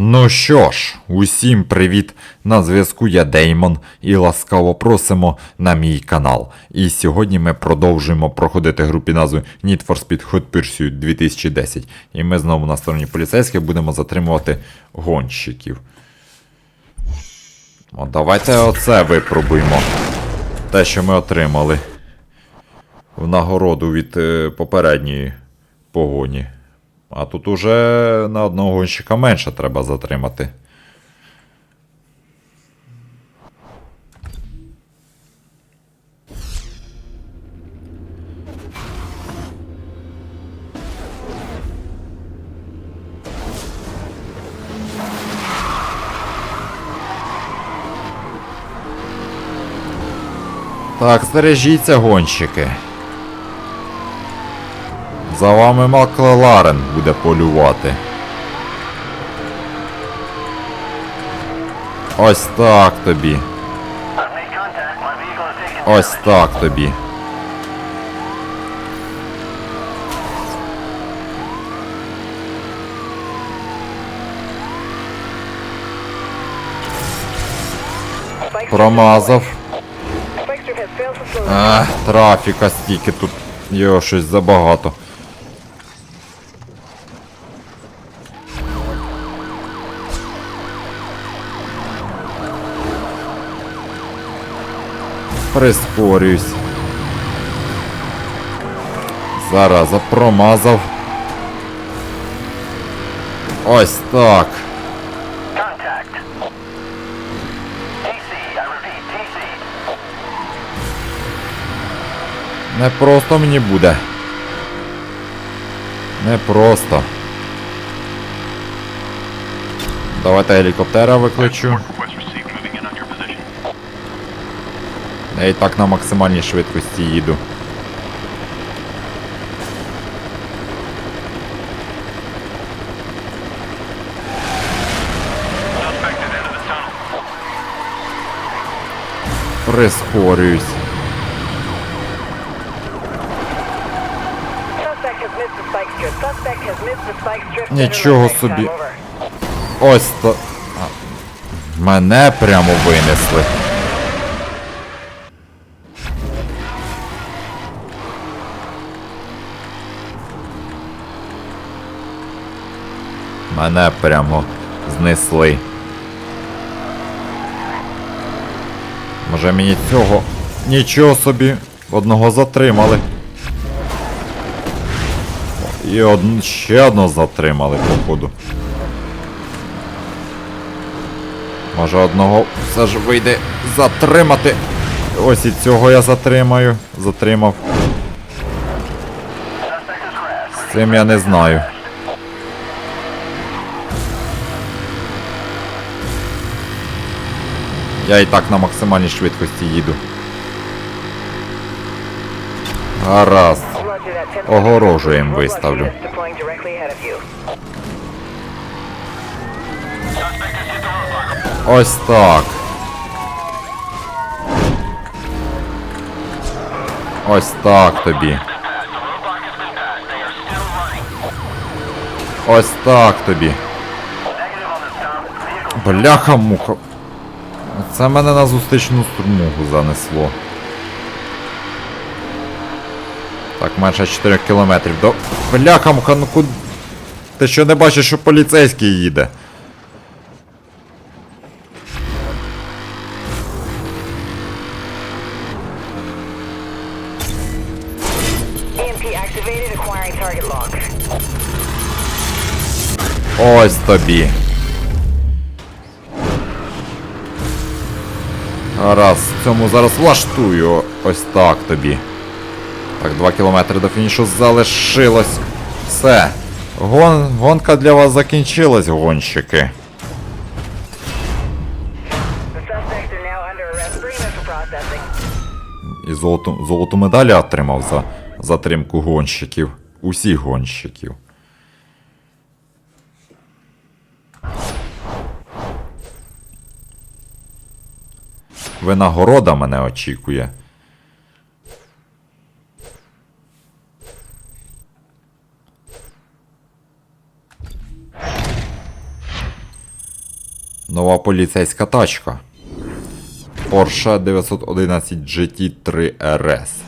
Ну що ж, усім привіт! На зв'язку я Деймон і ласкаво просимо на мій канал. І сьогодні ми продовжуємо проходити гру під назвою Need for Speed Hot Pursuit 2010. І ми знову на стороні поліцейських будемо затримувати гонщиків. О, давайте оце випробуємо. Те, що ми отримали в нагороду від е, попередньої погоні. А тут уже на одного гонщика менше треба затримати. Так, стережіться, гонщики. За вами Макларен буде полювати. Ось так тобі. Ось так тобі. Промазав. Ах, трафіка стільки тут. Його щось забагато. Прискорююсь. Зараза промазав. Ось так. Не просто мені буде. Не просто. Давайте гелікоптера викличу. Я і так на максимальній швидкості їду. Прискорююсь. Нічого собі. Ось то. Мене прямо винесли. Мене прямо знесли. Може мені цього. Нічого собі. Одного затримали. І од... ще одного затримали, походу. Може одного все ж вийде затримати. Ось і цього я затримаю. Затримав. З цим я не знаю. Я і так на максимальній швидкості їду. Гаразд. Roger that. 10 Огорожуєм Roadblock виставлю. Ось так. Ось так тобі. Ось так тобі. Бляха муха. Це мене на зустрічну смугу занесло. Так, менше 4 кілометрів до. Бляха муха, ну куди. Ти що не бачиш, що поліцейський їде? Log. Ось тобі. Гаразд, цьому зараз влаштую. Ось так тобі. Так, 2 кілометри до фінішу залишилось. Все. Гон... Гонка для вас закінчилась, гонщики. І золоту, золоту медаль отримав за затримку гонщиків. Усіх гонщиків. Винагорода мене очікує. Нова поліцейська тачка. Porsche 911 GT3 RS.